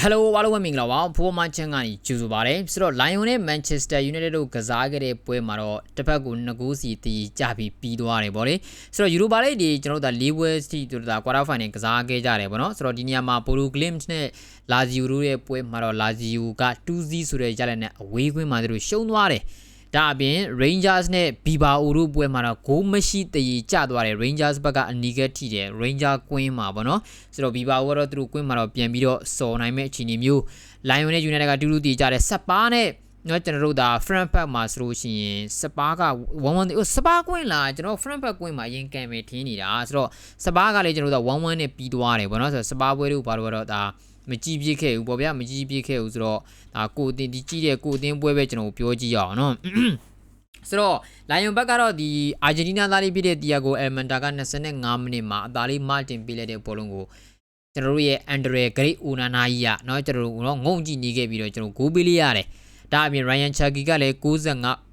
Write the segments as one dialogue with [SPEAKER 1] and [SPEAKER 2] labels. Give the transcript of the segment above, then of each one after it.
[SPEAKER 1] ဟယ်လိုအားလုံးပဲမင်္ဂလာပါဖိုးမချန်ကနေကြိုဆိုပါရစေဆိုတော့ Lion နဲ့ Manchester United တို့ကစားခဲ့တဲ့ပွဲမှာတော့တစ်ဖက်ကို2ဂိုးစီတီးကြပြီးပြီးသွားတယ်ဗောလေဆိုတော့ Europa League ဒီကျွန်တော်တို့ဒါ၄ပွဲစီတို့ဒါ quarter final ကစားခဲ့ကြတယ်ဗောနော်ဆိုတော့ဒီနေရာမှာ Bodo Glimt နဲ့ Lazio တို့ရဲ့ပွဲမှာတော့ Lazio က2-0ဆိုတဲ့ရလဒ်နဲ့အဝေးကွင်းမှာသူတို့ရှုံးသွားတယ် ဒါအပြင် Rangers နဲ့ Bilbao တို့ပွဲမှာတော့ဂိုးမရှိတည်ကျသွားတယ် Rangers ဘက်ကအနီးကထိတယ် Ranger ကွင်းမှာပေါ့နော်ဆိုတော့ Bilbao ကတော့သူတို့ကွင်းမှာတော့ပြန်ပြီးတော့စော်နိုင်မဲ့အခြေအနေမျိုး Lion နဲ့ United ကတူတူတည်ကြတယ်စပါးနဲ့နော်ကျွန်တော်တို့ဒါ Frankfurt မှာဆိုလို့ရှိရင်စပါးက1-1ဟိုစပါးကွင်းလားကျွန်တော် Frankfurt ကွင်းမှာအရင်ကံပဲထင်းနေတာဆိုတော့စပါးကလည်းကျွန်တော်တို့က1-1နဲ့ပြီးသွားတယ်ပေါ့နော်ဆိုတော့စပါးပွဲတို့ဘာလို့တော့ဒါ မကြည့်ပြစ်ခဲ့ဘူးပေါ့ဗျာမကြည့်ပြစ်ခဲ့ဘူးဆိုတော့ဒါကိုတင်ဒီကြည့်တဲ့ကိုတင်ပွဲပဲကျွန်တော်ပြောကြည့်ရအောင်နော်ဆိုတော့လိုင်ယွန်ဘက်ကတော့ဒီအာဂျင်တီးနားသားလေးဖြစ်တဲ့တီယာဂိုအယ်မန်တာက25မိနစ်မှာအသာလေးမာတင်ပေးလိုက်တဲ့ဘောလုံးကိုကျွန်တော်တို့ရဲ့အန်ဒရယ်ဂရိတ်ဦးနာနာကြီးကเนาะကျွန်တော်တို့တော့ငုံကြည့်နေခဲ့ပြီးတော့ကျွန်တော်ဂိုးပေးလိုက်ရတယ်ဒါအပြင် Ryan Chucky ကလည်း65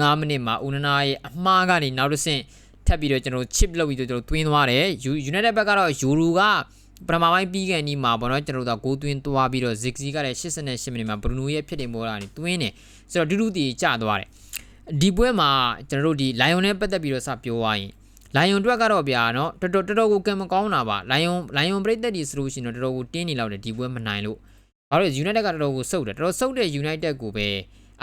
[SPEAKER 1] 5မိနစ်မှာဦးနာနာရဲ့အမှားကနေနောက်တစ်ဆင့်ထပ်ပြီးတော့ကျွန်တော် chip လုပ်ပြီးတော့ကျွန်တော်တွင်းသွားတယ် United ဘက်ကတော့ယူရူက ပထမပိုင်းပြီးကန်ဒီမှာပေါ့နော်ကျွန်တော်တို့ကဂိုးသွင်းသွားပြီးတော့ Zigzi ကလည်း88မိနစ်မှာ Bruno ရဲ့ဖြစ်တယ်မိုးလာနေသွင်းတယ်ဆိုတော့ဒူးဒူးတီကျသွားတယ်ဒီပွဲမှာကျွန်တော်တို့ဒီ Lion နဲ့ပတ်သက်ပြီးတော့စပြောသွားရင် Lion တွက်ကတော့ဗျာနော်တော်တော်တော်တော်ကိုကံမကောင်းတာပါ Lion Lion ပြိသက်ကြီးဆိုလို့ရှိရင်တော့တော်တော်ကိုတင်းနေလောက်တယ်ဒီပွဲမနိုင်လို့ဘာလို့ United ကတော်တော်ကိုစုပ်တယ်တော်တော်စုပ်တဲ့ United ကိုပဲ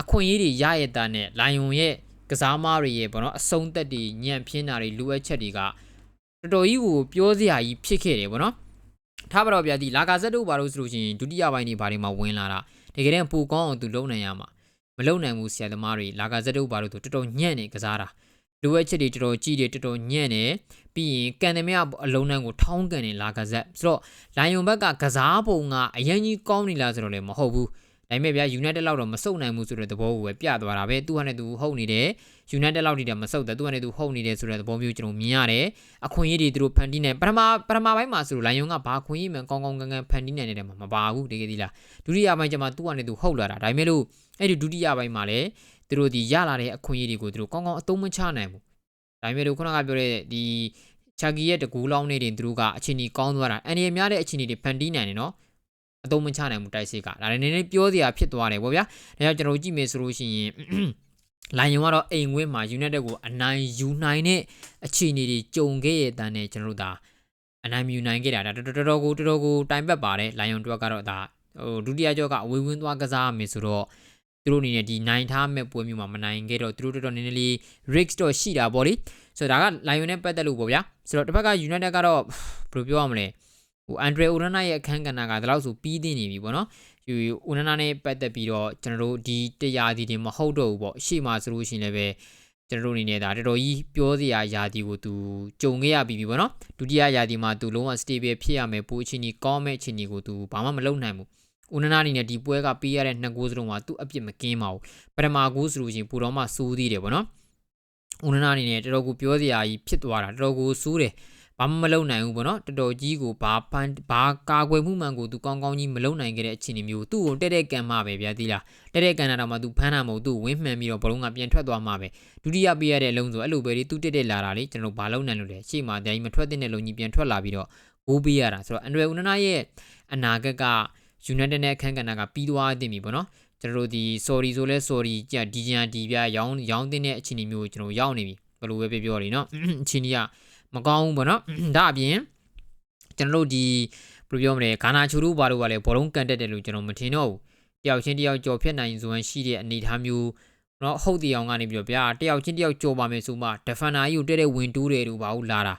[SPEAKER 1] အခွင့်အရေးတွေရရတာနဲ့ Lion ရဲ့ကစားမတွေရဲ့ပေါ့နော်အဆုံးသက်တွေညံ့ဖျင်းတာတွေလိုအပ်ချက်တွေကတော်တော်ကြီးကိုပြောစရာကြီးဖြစ်ခဲ့တယ်ပေါ့နော် ထားပါတော့ဗျာဒီလာကာဇက်တို့ဘာလို့ဆိုလို့ရှိရင်ဒုတိယပိုင်းတွေဘာတွေမှာဝင်လာတာတကယ်တမ်းပူကောင်းအောင်သူလုံနိုင်ရမှာမလုံနိုင်ဘူးဆရာသမားတွေလာကာဇက်တို့ဘာလို့ဆိုတော်တော်ညံ့နေကစားတာလိုအပ်ချက်တွေတော်တော်ကြီးတယ်တော်တော်ညံ့နေပြီးရင်ကန်တယ်မြအလုံးနှန်းကိုထောင်းကန်နေလာကာဇက်ဆိုတော့လိုင်ယွန်ဘက်ကကစားပုံကအရင်ကြီးကောင်းနေလားဆိုတော့လည်းမဟုတ်ဘူး ဒါပေမဲ့ဗျာ United လောက်တော့မစုံနိုင်ဘူးဆိုတဲ့သဘောကိုပဲပြသွားတာပဲသူကလည်းသူဟုတ်နေတယ် United လောက်ထိတည်းမစုံတယ်သူကလည်းသူဟုတ်နေတယ်ဆိုတဲ့သဘောမျိုးကျွန်တော်မြင်ရတယ်အခွင့်အရေးတွေသူတို့ဖန်တီးနေပထမပထမပိုင်းမှာဆိုလို့လိုင်ယွန်ကဘာခွင့်အရေးမှန်ကောင်းကောင်းကန်ကန်ဖန်တီးနိုင်တယ်မှာမပါဘူးတကယ်ကြီးလားဒုတိယပိုင်းကျမှသူကလည်းသူဟုတ်လာတာဒါပေမဲ့လို့အဲ့ဒီဒုတိယပိုင်းမှာလည်းသူတို့ဒီရလာတဲ့အခွင့်အရေးတွေကိုသူတို့ကောင်းကောင်းအသုံးမချနိုင်ဘူးဒါပေမဲ့လို့ခုနကပြောတဲ့ဒီချာဂီရဲ့တကူလောင်းနေတင်သူတို့ကအချိန်ကြီးကောင်းသွားတာအန်ဒီရများတဲ့အချိန်ကြီးတွေဖန်တီးနိုင်တယ်နော် အသုံးမချနိုင်ဘူးတိုက်စစ်ကဒါလည်းနည်းနည်းပြောစရာဖြစ်သွားတယ်ဗောဗျာဒါကြောင့်ကျွန်တော်ကြည့်မယ်ဆိုလို့ရှိရင်လိုင်ယွန်ကတော့အိမ်ဝင်းမှာ United ကိုအနိုင်ယူနိုင်တဲ့အခြေအနေတွေကြုံခဲ့ရတဲ့နဲ့ကျွန်တော်တို့ဒါအနိုင်ယူနိုင်ခဲ့တာဒါတော်တော်ကိုတော်တော်ကိုတိုင်ပတ်ပါတယ်လိုင်ယွန်တို့ကတော့ဒါဟိုဒုတိယကြောကအဝေးဝင်းသွားကစားမယ်ဆိုတော့သူတို့အနေနဲ့ဒီနိုင်ထားမဲ့ပွဲမျိုးမှာမနိုင်ခဲ့တော့သူတို့တော်တော်နည်းနည်းလေး risk တော့ရှိတာပေါ့လေဆိုတော့ဒါကလိုင်ယွန်နဲ့ပတ်သက်လို့ပေါ့ဗျာဆိုတော့တစ်ဖက်က United ကတော့ဘယ်လိုပြောရမလဲ ဟိုအန်ဒရီအိုရနာရဲ့အခန်းကဏ္ဍကဒါလို့ဆိုပြီးသိနေပြီပေါ့နော်ယူအိုရနာနဲ့ပတ်သက်ပြီးတော့ကျွန်တော်တို့ဒီတရားဒီတင်မဟုတ်တော့ဘူးပေါ့ရှေ့မှာဆိုလို့ရှိရင်လည်းပဲကျွန်တော်တို့အနေနဲ့ဒါတော်တော်ကြီးပြောစရာယာတီကိုသူကြုံခဲ့ရပြီပေါ့နော်ဒုတိယယာတီမှာသူလုံးဝ stable ဖြစ်ရမယ်ပိုအချင်းကြီးကောင်းမဲ့အချင်းကြီးကိုသူဘာမှမလုပ်နိုင်ဘူးဦးနနာအနေနဲ့ဒီပွဲကပေးရတဲ့နှစ်ဂိုးစလုံးမှာသူ့အပြစ်မကင်းပါဘူးပထမဂိုးဆိုလို့ရှိရင်ပူတော်မှစိုးသေးတယ်ပေါ့နော်ဦးနနာအနေနဲ့တော်တော်ကိုပြောစရာကြီးဖြစ်သွားတာတော်တော်ကိုစိုးတယ် ဘာမှမလုပ်နိုင်ဘူးပေါ့နော်တော်တော်ကြီးကိုဘာဖန်ဘာကာကွယ်မှုမှန်ကိုသူကောင်းကောင်းကြီးမလုပ်နိုင်ခဲ့တဲ့အခြေအနေမျိုးသူ့ကိုတက်တဲ့ကံမှပဲဗျာသီလားတက်တဲ့ကံတာတော့မှသူဖမ်းတာမဟုတ်သူ့ဝင်းမှန်ပြီးတော့ဘလုံးကပြန်ထွက်သွားမှပဲဒုတိယပေးရတဲ့အလုံးဆိုအဲ့လိုပဲလေသူတက်တဲ့လာတာလေကျွန်တော်ဘာလုပ်နိုင်လို့လဲရှေ့မှာတည်းမထွက်တဲ့လုံကြီးပြန်ထွက်လာပြီးတော့ဂိုးပေးရတာဆိုတော့အန်ဒရယ်ဦးနနာရဲ့အနာဂတ်က United နဲ့အခန်းကဏ္ဍကပြီးသွားတင်ပြီပေါ့နော်ကျွန်တော်တို့ဒီ sorry ဆိုလဲ sorry ကြဒီကြံဒီပြရောင်းရောင်းတဲ့အခြေအနေမျိုးကိုကျွန်တော်ရောက်နေပြီဘယ်လိုပဲပြောပြောလေနော်အခြေအနေက မကောင်းဘူးပေါ့နော်ဒါအပြင်ကျွန်တော်တို့ဒီဘယ်လိုပြောမလဲဂါနာချူတို့ဘာလို့ကလည်းဘောလုံးကန်တက်တယ်လို့ကျွန်တော်မထင်တော့ဘူးတယောက်ချင်းတယောက်ကြော်ဖြတ်နိုင်စွမ်းရှိတဲ့အနေအထားမျိုးနော်ဟုတ်တီအောင်ကနေပြီးတော့ဗျာတယောက်ချင်းတယောက်ကြော်ပါမယ်ဆိုမှဒဖန်နာကြီးကိုတက်တဲ့ဝင်တူးတယ်လို့ဘာလို့လာတာ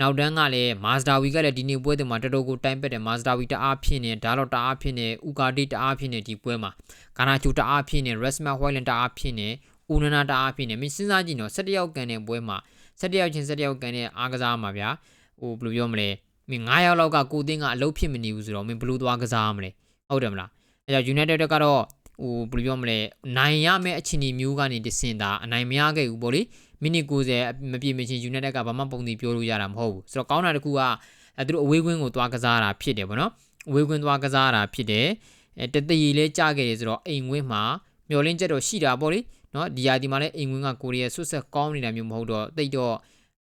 [SPEAKER 1] နောက်တန်းကလည်းမာစတာဝီကလည်းဒီနေ့ပွဲတွေမှာတော်တော်ကိုတိုင်ပက်တယ်မာစတာဝီတအားဖြစ်နေဒါတော့တအားဖြစ်နေဥကာတီတအားဖြစ်နေဒီပွဲမှာဂါနာချူတအားဖြစ်နေရက်စမဟွိုင်လန်တအားဖြစ်နေဦးနနာတအားဖြစ်နေမင်းစဉ်းစားကြည့်နော်၁၁ယောက်ကန်တဲ့ပွဲမှာ ၁၁ယောက်ချင်း၁၁ယောက်ကန်တဲ့အားကစားမှာဗျာဟိုဘယ်လိုပြောမလဲမင်း9ယောက်လောက်ကကိုတင်းကအလုပ်ဖြစ်မနေဘူးဆိုတော့မင်းဘယ်လိုသွားကစားမလဲဟုတ်တယ်မလားအဲကြောင့် United ကတော့ဟိုဘယ်လိုပြောမလဲနိုင်ရမယ့်အခြေအနေမျိုးကနေတဆင်တာအနိုင်မရခဲ့ဘူးပေါ့လေမိနစ်90မပြည့်မချင်း United ကဘာမှပုံသီပြောလို့ရတာမဟုတ်ဘူးဆိုတော့ကောင်းတာတစ်ခုကအဲသူတို့အဝေးကွင်းကိုသွားကစားတာဖြစ်တယ်ပေါ့နော်အဝေးကွင်းသွားကစားတာဖြစ်တယ်အဲတတရီလေးကြခဲ့တယ်ဆိုတော့အိမ်ကွင်းမှာမျောလင်းချက်တော့ရှိတာပေါ့လေ နော်ဒီယာဒီမှာလည်းအိမ်ကွင်းကကိုရီးယားဆွတ်ဆက်ကောင်းနေတာမျိုးမဟုတ်တော့တိတ်တော့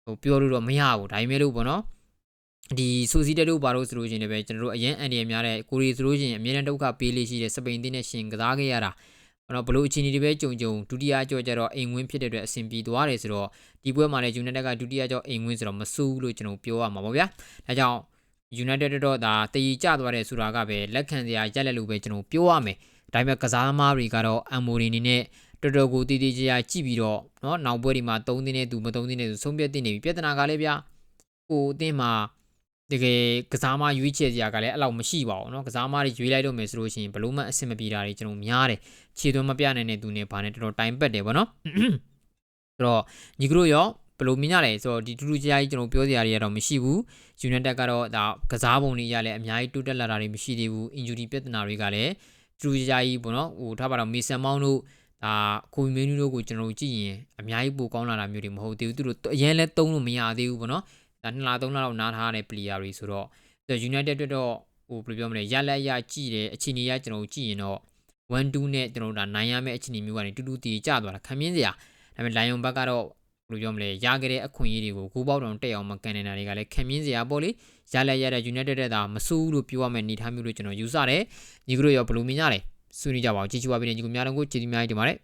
[SPEAKER 1] ဟိုပြောလို့တော့မရဘူးဒါပေမဲ့လို့ပေါ့နော်ဒီဆိုစီတက်တို့ဘာလို့ဆိုလို့ရှိရင်လည်းပဲကျွန်တော်တို့အရင်အန်ဒီရများတဲ့ကိုရီဆိုလို့ရှိရင်အမြဲတမ်းဒုက္ခပေးလေးရှိတဲ့စပိန်တင်းနဲ့ရှင်ကစားခဲ့ရတာအဲ့တော့ဘလို့အချင်းတွေပဲကြုံကြုံဒုတိယကြော့ကြတော့အိမ်ဝင်းဖြစ်တဲ့အတွက်အဆင်ပြေသွားတယ်ဆိုတော့ဒီပွဲမှာလည်း United ကဒုတိယကြော့အိမ်ဝင်းဆိုတော့မဆူးလို့ကျွန်တော်ပြောရမှာပေါ့ဗျာဒါကြောင့် United တော့ဒါတည်ကြသွားတယ်ဆိုတာကပဲလက်ခံစရာရက်လက်လို့ပဲကျွန်တော်ပြောရမယ်ဒါပေမဲ့ကစားသမားတွေကတော့အမ်မိုရီနေနဲ့ တော်တော်ကိုတည်တည်ကြကြကြည့်ပြီးတော့เนาะနောက်ပွဲဒီမှာ3တင်းနဲ့သူမ3တင်းနဲ့သူဆုံးဖြတ်တင်နေပြီပြဿနာကလည်းဗျာကိုအတင်းမှာတကယ်ကစားမရွေးချယ်စရာကလည်းအဲ့လောက်မရှိပါဘူးเนาะကစားမတွေရွေးလိုက်တော့မယ်ဆိုလို့ရှိရင်ဘလို့မှအဆင်မပြေတာတွေကျွန်တော်များတယ်ခြေသွင်းမပြနိုင်တဲ့သူနဲ့ဗာနဲ့တော်တော်တိုင်ပတ်တယ်ဗောနော်ဆိုတော့ညီကတို့ရောဘလို့မြင်ရလဲဆိုတော့ဒီတူတူကြားကြီးကျွန်တော်ပြောစရာတွေကတော့မရှိဘူး United ကတော့ဒါကစားပုံတွေရလဲအများကြီးတိုးတက်လာတာတွေမရှိသေးဘူး injury ပြဿနာတွေကလည်းတူတူကြားကြီးပေါ့နော်ဟိုထားပါတော့မေဆန်မောင်းတို့ ဒါကိုမင်းတို့ကိုကျွန်တော်ကြည့်ရင်အများကြီးပိုကောင်းလာတာမျိုးတွေမဟုတ်သေးဘူးသူတို့အရင်လဲသုံးလို့မရသေးဘူးပေါ့နော်ဒါနှစ်လသုံးလလောက်နားထားတဲ့ player တွေဆိုတော့ United အတွက်တော့ဟိုဘယ်လိုပြောမလဲရလက်ရကြည့်တယ်အခြေအနေရကျွန်တော်ကြည့်ရင်တော့1 2နဲ့ကျွန်တော်တို့ဒါနိုင်ရမယ့်အခြေအနေမျိုးကနေတူတူတည်ကြသွားတာခံမြင်စရာဒါပေမဲ့ Lion ဘက်ကတော့ဘယ်လိုပြောမလဲရခဲ့တဲ့အခွင့်အရေးတွေကိုကိုပေါက်တောင်တက်အောင်မကန်နေတာတွေကလည်းခံမြင်စရာပေါ့လေရလက်ရတဲ့ United တဲ့ဒါမစိုးလို့ပြောရမယ့်အနေအထားမျိုးတွေကျွန်တော်ယူဆတယ်ညီကတို့ရောဘယ်လိုမြင်ကြလဲ ဆွေးနွေးကြပါဦးကြည့်ချပါပြီညီကများတို့ကိုကြည်ဒီများကြီးတင်ပါတယ်